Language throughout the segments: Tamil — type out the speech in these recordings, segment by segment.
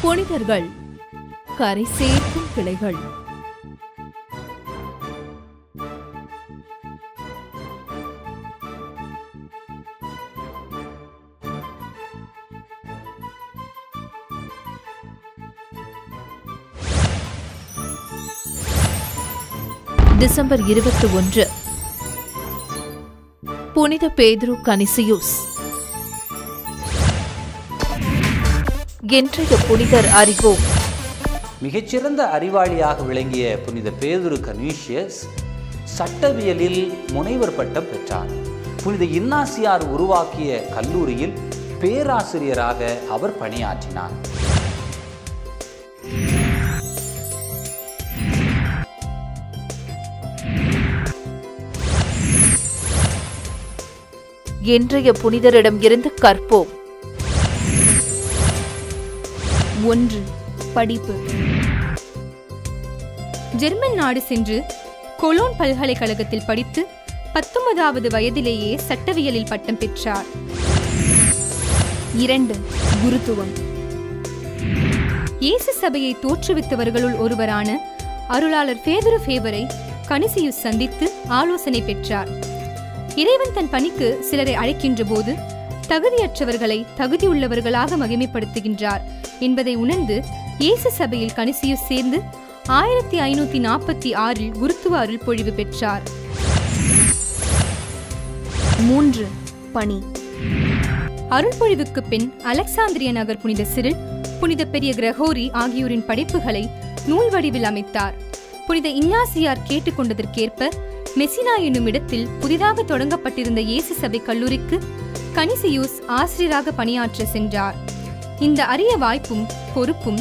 புனிதர்கள் கரை சேர்க்கும் கிளைகள். டிசம்பர் இருபத்தி ஒன்று. புனித பேதுரு கனிசியூஸ். இன்றைய புனிதர் அறிவோம். மிகச்சிறந்த அறிவாளியாக விளங்கிய புனித பேதுரு கன்வீஷியஸ் சட்டவியலில் முனைவர் பட்டம் பெற்றார். புனித இன்னாசியார் உருவாக்கிய கல்லூரியில் பேராசிரியராக அவர் பணியாற்றினார். இன்றைய புனிதரிடம் இருந்து கற்போம். ஒன்று படிப்பு. ஜெர்மன் நாடு சென்று கொலோன் பல்கலைக்கழகத்தில் படித்து பத்தொன்பதாவது வயதிலேயே சட்டவியலில் பட்டம் பெற்றார். இரண்டு குருத்துவம். இயேசு சபையை தோற்றுவித்தவர்களுள் ஒருவரான அருளாளர் பேதுரு ஃபேவரை கனிசியுஸ் சந்தித்து ஆலோசனை பெற்றார். இறைவன் தன் பணிக்கு சிலரை அழைக்கின்ற போது தகுதியற்றவர்களை தகுதியுள்ளவர்களாக மகிமைப்படுத்துகின்றார் என்பதை உணர்ந்து இயேசு சபையில் கனிசியுஸ் சேர்ந்து ஆயிரத்தி ஐநூத்தி நாற்பத்தி ஆறில் குருத்துவ அருள் பொழிவு பெற்றார். மூன்று பணி. அருள்பொழிவுக்கு பின் அலெக்சாந்திரிய நகர் புனித சிறில் புனித பெரிய கிரகோரி ஆகியோரின் படைப்புகளை நூல் வடிவில் அமைத்தார். புனித இஞ்ஞாசியார் கேட்டுக்கொண்டதற்கேற்ப மெசினா என்னும் இடத்தில் புதிதாக தொடங்கப்பட்டிருந்த இயேசு சபை கல்லூரிக்கு கனிசியூஸ் ஆசிரியராக பணியாற்ற சென்றார். இந்த அரிய வாய்ப்பும் பொறுப்பும்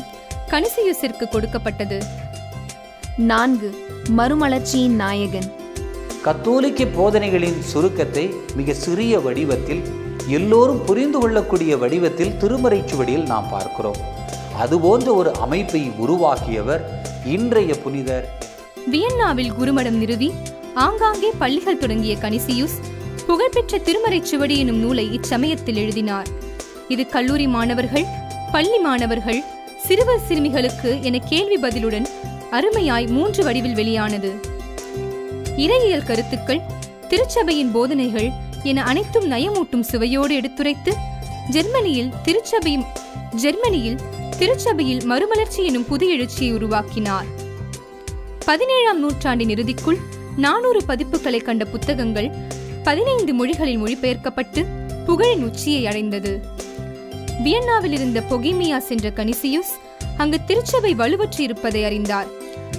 கனிசியூஸிற்கு கொடுக்கப்பட்டது. நான்கு மறுமலர்ச்சியின் நாயகன். கத்தோலிக்க போதனைகளின் சுருக்கத்தை மிக சிறிய வடிவத்தில் எல்லோரும் புரிந்து கொள்ளக்கூடிய வடிவத்தில் திருமறைச் சுவடியில் நாம் பார்க்கிறோம். அதுபோன்ற ஒரு அமைப்பை உருவாக்கியவர் இன்றைய புனிதர். வியன்னாவில் குருமடம் நிறுவி ஆங்காங்கே பள்ளிகள் தொடங்கிய கனிசியூஸ் புகழ்பெற்ற திருமறை சுவடி எனும் நூலை இச்சமயத்தில் எழுதினார். இது கல்லூரி மாணவர்கள் பள்ளி மாணவர்கள் சிறுவர் சிறுமிகளுக்கு என கேள்வி பதிலுடன் அருமையாய் மூன்று வடிவில் வெளியானது. இறையியல் கருத்துக்கள் திருச்சபையின் போதனைகள் என அனைத்தும் நயமூட்டும் சுவையோடு எடுத்துரைத்து ஜெர்மனியில் திருச்சபை ஜெர்மனியில் திருச்சபையில் மறுமலர்ச்சி எனும் புதிய எழுச்சியை உருவாக்கினார். பதினேழாம் நூற்றாண்டின் இறுதிக்குள் நானூறு பதிப்புகளை கண்ட புத்தகங்கள் பதினைந்து மொழிகளில் மொழிபெயர்க்கப்பட்டு புகழின் உச்சியை அடைந்தது. வியன்னாவில் இருந்த பொகிமியா சென்ற கனிசியூஸ் அங்கு திருச்சபை வலுவற்று இருப்பதை அறிந்தார்.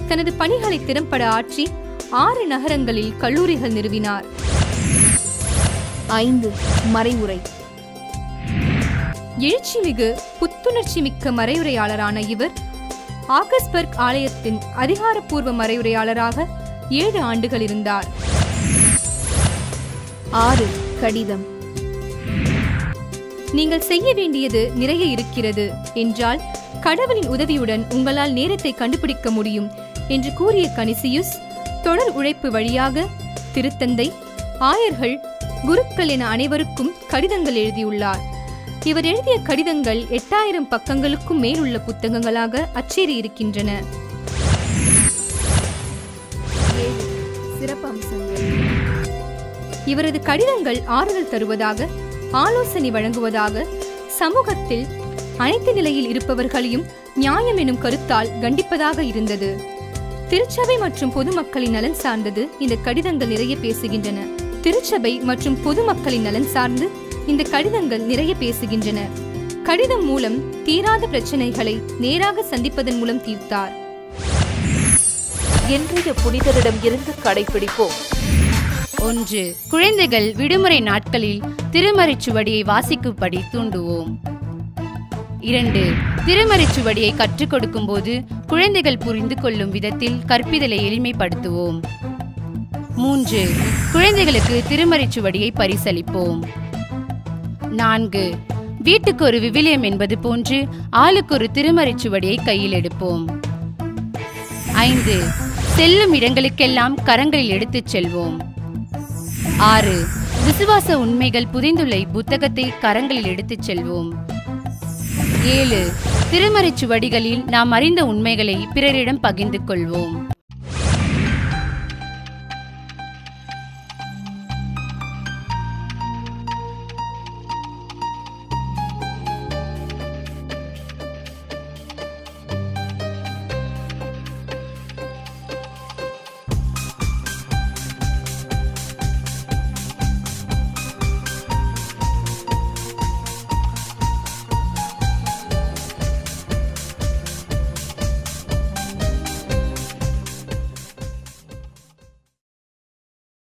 தனது பணிகளை திறம்பட ஆற்றி ஆறு நகரங்களில் கல்லூரிகள் நிறுவினார். ஐந்து மறைவுரை. எழுச்சிமிகு புத்துணர்ச்சி மிக்க மறையுரையாளரான இவர் ஆகஸ்பர்க் ஆலயத்தின் அதிகாரப்பூர்வ மறையுரையாளராக ஏழு ஆண்டுகள் இருந்தார். ஆறு கடிதம். நீங்கள் செய்ய வேண்டியது நிறைய இருக்கிறது என்றால் கடவுளின் உதவியுடன் உங்களால் நேரத்தை கண்டுபிடிக்க முடியும் என்று கூறிய கனிசியுஸ் தொடர் உழைப்பு வழியாக திருத்தந்தை ஆயர்கள் குருக்கள் என அனைவருக்கும் கடிதங்கள் எழுதியுள்ளார். இவர் எழுதிய கடிதங்கள் எட்டாயிரம் பக்கங்களுக்கும் மேலுள்ள புத்தகங்களாக அச்சேறி இருக்கின்றன. சிறப்பம்சங்கள். இவரது கடிதங்கள் ஆறுதல் தருவதாக ஆலோசனை வழங்குவதாக சமூகத்தில் அனைத்து நிலையில் இருப்பவர்களையும் நியாயம் எனும் கருத்தால் கண்டிப்பதாக இருந்தது. திருச்சபை மற்றும் பொதுமக்களின் நலன் சார்ந்தது இந்த கடிதங்கள் நிறைய பேசுகின்றன. திருச்சபை மற்றும் பொதுமக்களின் நலன் சார்ந்து இந்த கடிதங்கள் நிறைய பேசுகின்றன. கடிதம் மூலம் தீராத பிரச்சனைகளை நேராக சந்திப்பதன் மூலம் தீர்த்தார். இன்றைய புனிதரிடம் இருந்து கடைபிடிப்போம். ஒன்று குழந்தைகள் விடுமுறை நாட்களில் திருமறைச்சுவடியை வாசிக்கும்படி தூண்டுவோம். இரண்டு திருமறைச்சுவடியை கற்றுக் கொடுக்கும் போது குழந்தைகள் புரிந்து கொள்ளும் விதத்தில் கற்பிதலை எளிமைப்படுத்துவோம். மூன்று குழந்தைகளுக்கு திருமறைச்சுவடியை பரிசளிப்போம். நான்கு வீட்டுக்கு ஒரு விவிலியம் என்பது போன்று ஆளுக்கு ஒரு திருமறைச்சுவடியை கையில் எடுப்போம். ஐந்து செல்லும் இடங்களுக்கெல்லாம் கரங்களில் எடுத்துச் செல்வோம். ஆறு. விசுவாச உண்மைகள் புதிந்துள்ள இப்புத்தகத்தை கரங்களில் எடுத்துச் செல்வோம். ஏழு. திருமறைச்சுவடிகளில் நாம் அறிந்த உண்மைகளை பிறரிடம் பகிர்ந்து கொள்வோம்.